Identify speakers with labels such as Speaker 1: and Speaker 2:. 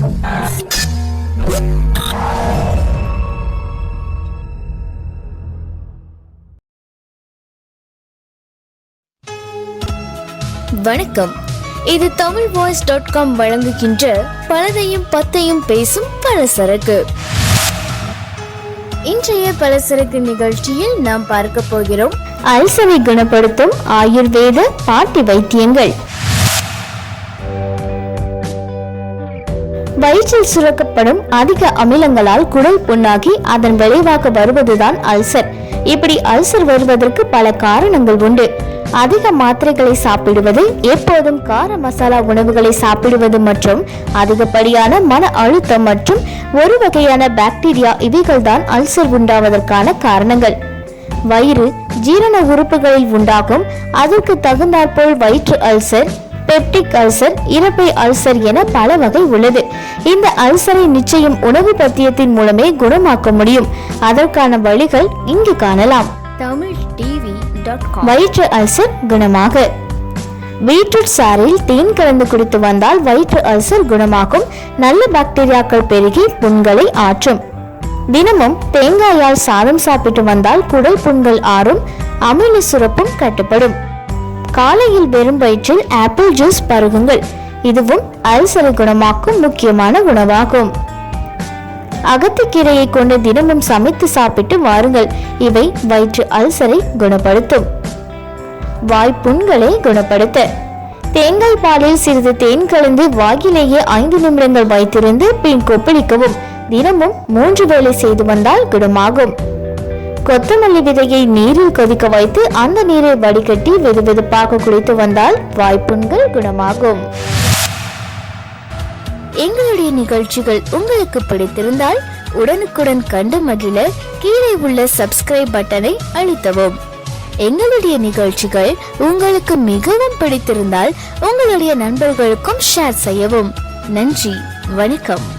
Speaker 1: வணக்கம். இது Tamil voice dot com வழங்குகின்ற பலதையும் பத்தையும் பேசும் பலசரக்கு. இன்றைய பலசரக்கு நிகழ்ச்சியில் நாம் பார்க்க போகிறோம் அல்சரை குணப்படுத்தும் ஆயுர்வேத பாட்டி வைத்தியங்கள். வயிற்றில் சுரக்கப்படும் அதிக அமிலங்களால் குடல் புண்ணாகி அதன் விளைவாக வருவதுதான் அல்சர். இப்படி அல்சர் வருவதற்கு பல காரணங்கள் உண்டு. அதிக மாத்திரைகளை சாப்பிடுவது எப்போதும் கார மசாலா உணவுகளை சாப்பிடுவது மற்றும் அதிகப்படியான மன அழுத்தம் மற்றும் ஒரு வகையான பாக்டீரியா இவைகள் தான் அல்சர் உண்டாவதற்கான காரணங்கள். வயிறு ஜீரண உறுப்புகளில் உண்டாகும் அதற்கு தகுந்தாற்போல் வயிற்று அல்சர் பெப்டிக் அல்சர் இறப்பை அல்சர் என பல வகை உள்ளது. இந்த அல்சரை நிச்சயம் உணவு பத்தியத்தின் மூலமே குணமாக்க முடியும். அதற்கான வழிகள் இங்கு காணலாம். தமிழ் டிவி வயிற்று அல்சர் குணமாக. பீட்ரூட் சாறில் தேன் கலந்து குடித்து வந்தால் வயிற்று அல்சர் குணமாகும். நல்ல பாக்டீரியாக்கள் பெருகி புண்களை ஆற்றும். தினமும் தேங்காயால் சாதம் சாப்பிட்டு வந்தால் குடல் புண்கள் ஆறும் அமில சுரப்பும் கட்டுப்படும். காலையில் வெறும் வயிற்றில் ஆப்பிள் ஜூஸ் பருகுங்கள். இதுவும் அல்சரை குணமாக்கும் முக்கியமான உணவாகும். அகத்திக்கீரையை கொண்டு தினமும் சமைத்து சாப்பிட்டு வாருங்கள். இவை வயிற்று அல்சரை குணப்படுத்தும். வாய்ப்புண்களை குணப்படுத்த. தேங்காய் பாலில் சிறிது தேன் கலந்து வாயிலேயே ஐந்து நிமிடங்கள் வைத்திருந்து பின் கொப்பளிக்கவும். தினமும் மூன்று வேளை செய்து வந்தால் குணமாகும். கொத்தமல்லி விதையை நீரில் கொதிக்க வைத்து அந்த நீரை வடிகட்டி வெதுவெதுப்பாக குடித்து வந்தால் வாய்ப்புண்கள் குணமாகும். எங்களுடைய நிகழ்ச்சிகள் உங்களுக்கு பிடித்திருந்தால் உடனுக்குடன் கண்டு மகிழ கீழே உள்ள சப்ஸ்கிரைப் பட்டனை அழுத்தவும். எங்களுடைய நிகழ்ச்சிகள் உங்களுக்கு மிகவும் பிடித்திருந்தால் உங்களுடைய நண்பர்களுக்கும் ஷேர் செய்யவும். நன்றி வணக்கம்.